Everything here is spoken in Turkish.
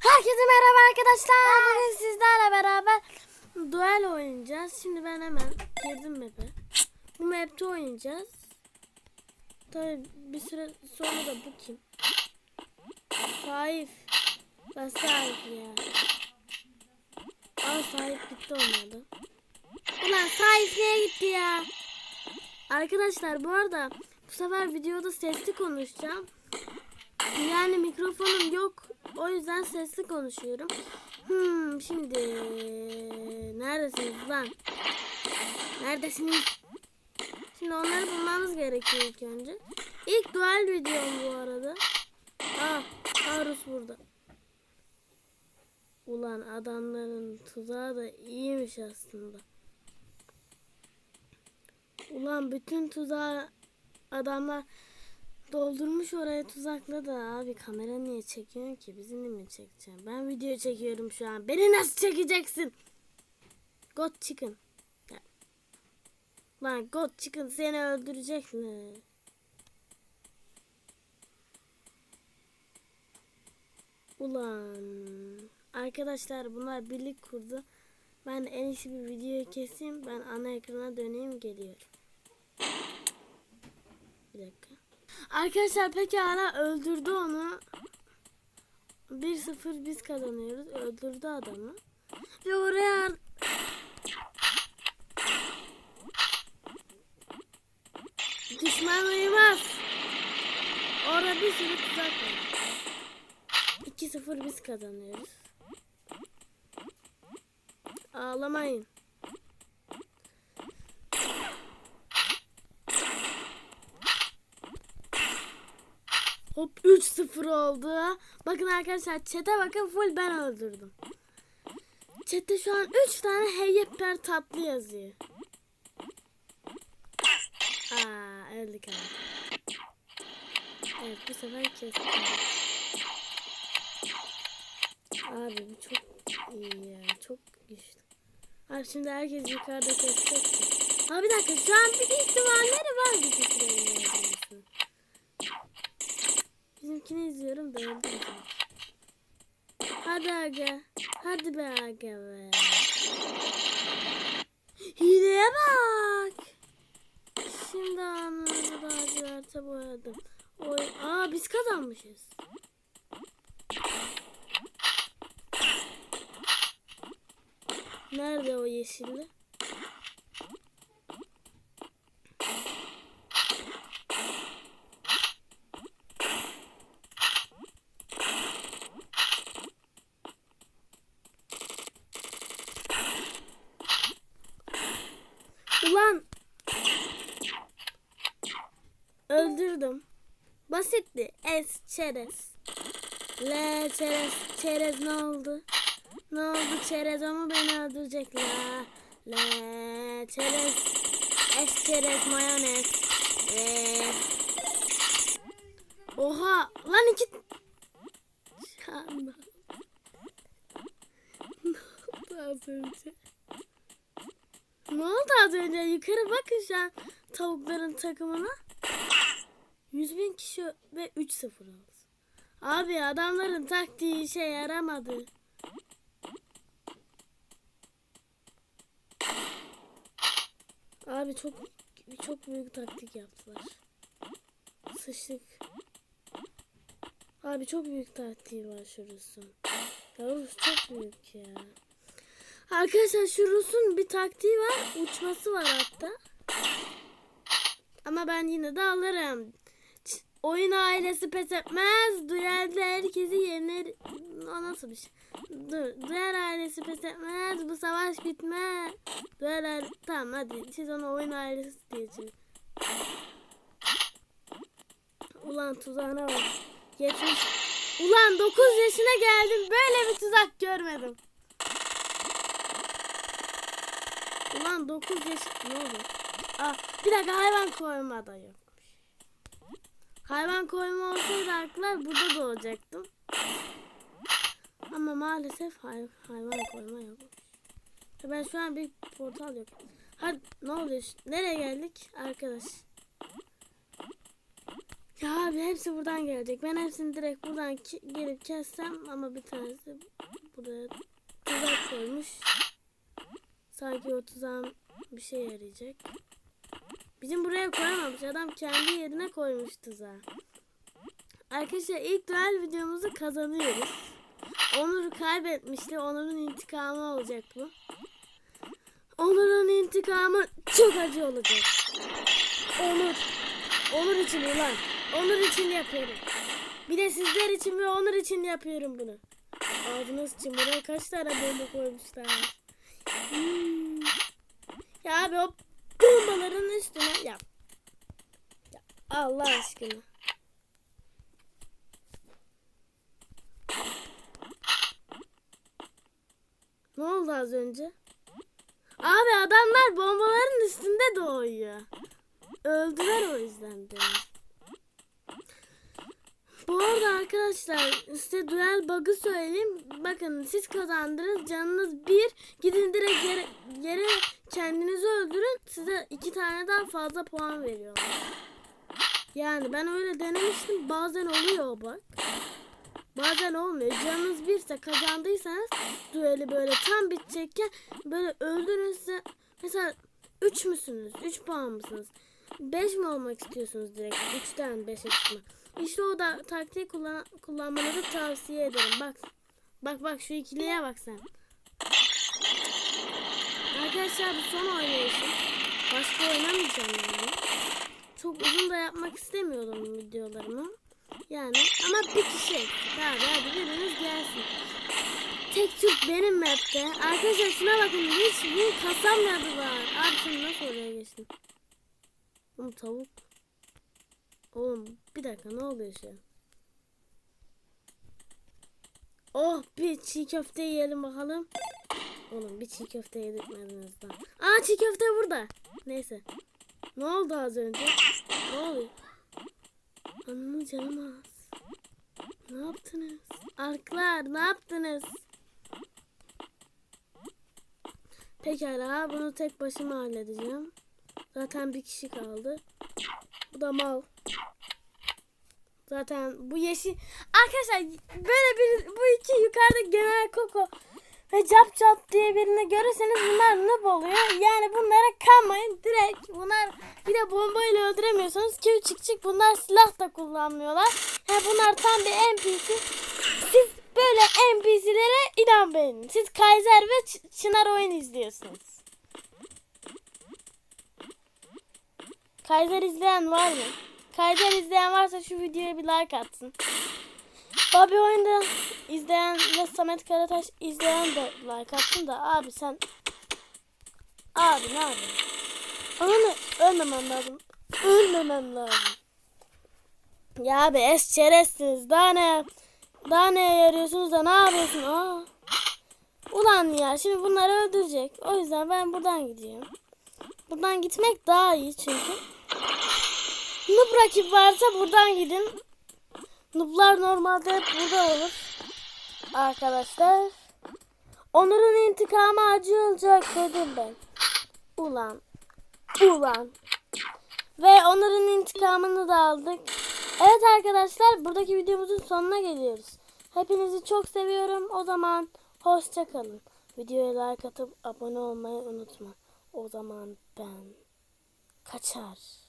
Herkese merhaba arkadaşlar. Bugün sizlerle beraber duel oynayacağız. Şimdi ben hemen girdim map'e. Bu map'te oynayacağız. Tabi bir süre sonra da bu kim? Sahip. Ben sahip ya. Aa sahip gitti olmadı. Ulan sahip neye gitti ya? Arkadaşlar bu arada bu sefer videoda sesli konuşacağım. Yani mikrofonum yok. O yüzden sesli konuşuyorum. Hmm, şimdi neredesiniz lan? Neredesiniz? Şimdi onları bulmamız gerekiyor ilk önce. İlk duel videom bu arada. Aa, Arus burada. Ulan adamların tuzağı da iyiymiş aslında. Ulan bütün tuzağı adamlar doldurmuş oraya tuzakla da abi kamera niye çekiyorsun ki? Bizimle mi çekeceğim? Ben video çekiyorum şu an. Beni nasıl çekeceksin? Chicken. Ya. Lan God Chicken seni öldürecek mi? Ulan. Arkadaşlar bunlar birlik kurdu. Ben en iyisi bir videoyu keseyim. Ben ana ekrana döneyim geliyorum. Bir dakika. Arkadaşlar pekala öldürdü onu. 1-0 biz kazanıyoruz. Öldürdü adamı. Ve oraya düşman uyumaz. Orada bir sürü tuzak var. 2-0 biz kazanıyoruz. Ağlamayın. Hop 3-0 oldu. Bakın arkadaşlar çete bakın full ben öldürdüm. Çete şu an 3 tane heyyeper tatlı yazıyor. Aa öldük abi. Evet bu sefer kestim. Abi bu çok iyi ya. Çok güçlü. Abi şimdi herkes yukarıda kesecek. Abi bir dakika şu an bir ihtimalleri var bizimkilerin Bizimkini izliyorum da öldüm. Hadi aga. Hadi be aga be. Hileye bak. Şimdi anladım laciverte boyadım. Oy. Aa biz kazanmışız. Nerede o yeşilli? Ulan öldürdüm. Basitti. Es çerez. Le çerez. Çerez ne oldu? Ne oldu çerez ama beni öldürecek la. Le çerez. Es çerez mayonez. Ee. Oha lan iki. Canım. ne oldu az önce? Ne oldu az önce? Yukarı bakın şu an tavukların takımına. 100 bin kişi ve 3-0 oldu. Abi adamların taktiği işe yaramadı. Abi çok çok büyük taktik yaptılar. Sıçtık. Abi çok büyük taktiği var şu Rus'un. Ya çok büyük ya. Arkadaşlar şu Rus'un bir taktiği var. Uçması var hatta. Ama ben yine de alırım. Oyun ailesi pes etmez. Duyarlı herkesi yener. O nasıl bir şey? Dur. Duyar ailesi pes etmez. Bu savaş bitmez. Duyar aile... Tamam hadi. Siz ona oyun ailesi diyeceğim. Ulan tuzağına bak. 70. Ulan 9 yaşına geldim. Böyle bir tuzak görmedim. Ulan 9 yaş... Ne oldu? Aa, bir dakika hayvan koyma da yokmuş. Hayvan koyma olsaydı aklar burada doğacaktım. Ama maalesef hay hayvan koyma yokmuş. Ben şu an bir portal yok. Hadi ne oluyor? Nereye geldik arkadaş? Ya abi hepsi buradan gelecek. Ben hepsini direkt buradan ki- gelip kessem ama bir tanesi buraya tuzak koymuş. Sanki o tuzağın bir şey yarayacak. Bizim buraya koyamamış. Adam kendi yerine koymuş tuzağı. Arkadaşlar ilk duel videomuzu kazanıyoruz. Onur kaybetmişti. Onur'un intikamı olacak bu. Onur'un intikamı çok acı olacak. Onur. Onur için ulan. Onur için yapıyorum. Bir de sizler için ve Onur için yapıyorum bunu. Ağzınız için buraya kaç tane bomba koymuşlar. Ya abi o bombaların üstüne yap. Ya Allah aşkına. Ne oldu az önce? Abi adamlar bombaların üstünde doğuyor. Öldüler o yüzden beni. Bu arada arkadaşlar size duel bug'ı söyleyeyim. Bakın siz kazandınız canınız bir. Gidin direkt yere, yere kendinizi öldürün. Size iki tane daha fazla puan veriyorlar. Yani ben öyle denemiştim. Bazen oluyor bak. Bazen olmuyor. Canınız birse kazandıysanız dueli böyle tam bitecekken böyle öldürün size. Mesela 3 müsünüz? 3 puan mısınız? 5 mi olmak istiyorsunuz direkt? 3'ten 5'e çıkma. İşte o da taktiği kullan kullanmanızı tavsiye ederim. Bak. Bak bak şu ikiliye bak sen. Arkadaşlar bu son oynayışım. Başka oynamayacağım yani. Çok uzun da yapmak istemiyordum videolarımı. Yani ama bir kişi eksik abi hadi biriniz gelsin. Tek Türk benim map'te. Arkadaşlar şuna bakın hiç bir kasamladılar. Abi sen nasıl oraya geçtin? Oğlum tavuk. Oğlum bir dakika ne oluyor şu? Oh bir çiğ köfte yiyelim bakalım. Oğlum bir çiğ köfte yedirtmediniz daha. Aa çiğ köfte burada. Neyse. Ne oldu az önce? Ne oluyor? Ananın canım az. Ne yaptınız? Arklar ne yaptınız? Pekala bunu tek başıma halledeceğim. Zaten bir kişi kaldı. Bu da mal. Zaten bu yeşil... Arkadaşlar böyle bir bu iki yukarıda genel koko ve cap cap diye birini görürseniz bunlar noob oluyor. Yani bunlara kanmayın direkt. Bunlar bir de bombayla öldüremiyorsunuz ki çık çık bunlar silah da kullanmıyorlar. Ha, bunlar tam bir NPC. Siz böyle NPC'lere inanmayın. Siz Kaiser ve Ç- Çınar oyun izliyorsunuz. Kaiser izleyen var mı? Kaiser izleyen varsa şu videoya bir like atsın. Bobby oyunda izleyen ve Samet Karataş izleyen de like atsın da abi sen abi ne yapıyorsun? Onu ölmemem lazım. Ölmemem lazım. Ya abi es çeresiniz. Daha ne daha ne yarıyorsunuz da ne yapıyorsun? Aa. Ulan ya şimdi bunları öldürecek. O yüzden ben buradan gidiyorum. Buradan gitmek daha iyi çünkü. Noob rakip varsa buradan gidin. Nooblar normalde hep burada olur. Arkadaşlar. Onur'un intikamı acı olacak dedim ben. Ulan. Ulan. Ve Onur'un intikamını da aldık. Evet arkadaşlar buradaki videomuzun sonuna geliyoruz. Hepinizi çok seviyorum. O zaman hoşça kalın. Videoya like atıp abone olmayı unutma. O zaman ben kaçar.